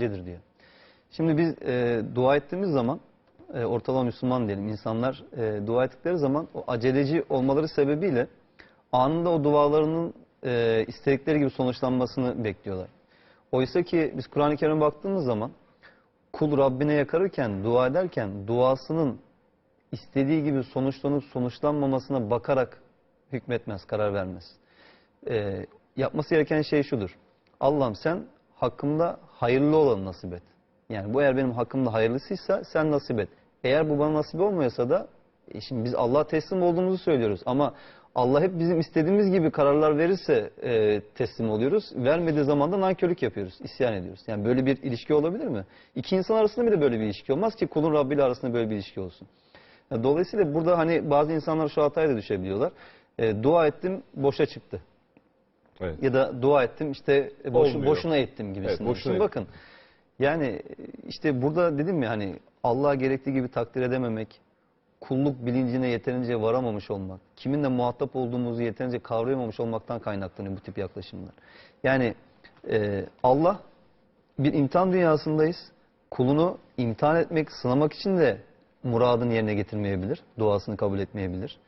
acelecidir diyor. Şimdi biz e, dua ettiğimiz zaman e, ortalama Müslüman diyelim insanlar e, dua ettikleri zaman o aceleci olmaları sebebiyle anında o dualarının e, istedikleri gibi sonuçlanmasını bekliyorlar. Oysa ki biz Kur'an-ı Kerim'e baktığımız zaman kul Rabbine yakarırken, dua ederken duasının istediği gibi sonuçlanıp sonuçlanmamasına bakarak hükmetmez, karar vermez. Ee, yapması gereken şey şudur. Allah'ım sen hakkımda hayırlı olanı nasip et. Yani bu eğer benim hakkımda hayırlısıysa sen nasip et. Eğer bu bana nasip olmuyorsa da e şimdi biz Allah'a teslim olduğumuzu söylüyoruz. Ama Allah hep bizim istediğimiz gibi kararlar verirse e, teslim oluyoruz. Vermediği zaman da nankörlük yapıyoruz, isyan ediyoruz. Yani böyle bir ilişki olabilir mi? İki insan arasında bile böyle bir ilişki olmaz ki kulun Rabbi ile arasında böyle bir ilişki olsun. Ya Dolayısıyla burada hani bazı insanlar şu hataya da düşebiliyorlar. E, dua ettim, boşa çıktı. Evet. Ya da dua ettim işte boş- Olmuyor. boşuna ettim gibisinden. Evet, boşuna Şimdi bakın yani işte burada dedim ya hani Allah'a gerektiği gibi takdir edememek, kulluk bilincine yeterince varamamış olmak, kiminle muhatap olduğumuzu yeterince kavrayamamış olmaktan kaynaklanıyor bu tip yaklaşımlar. Yani e, Allah bir imtihan dünyasındayız. Kulunu imtihan etmek, sınamak için de muradını yerine getirmeyebilir, duasını kabul etmeyebilir.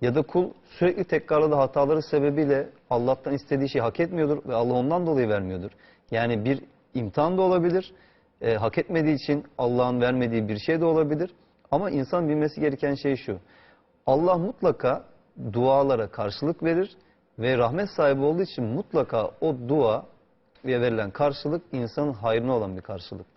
Ya da kul sürekli tekrarladığı hataları sebebiyle Allah'tan istediği şeyi hak etmiyordur ve Allah ondan dolayı vermiyordur. Yani bir imtihan da olabilir, e, hak etmediği için Allah'ın vermediği bir şey de olabilir. Ama insan bilmesi gereken şey şu, Allah mutlaka dualara karşılık verir ve rahmet sahibi olduğu için mutlaka o dua ve verilen karşılık insanın hayrına olan bir karşılık.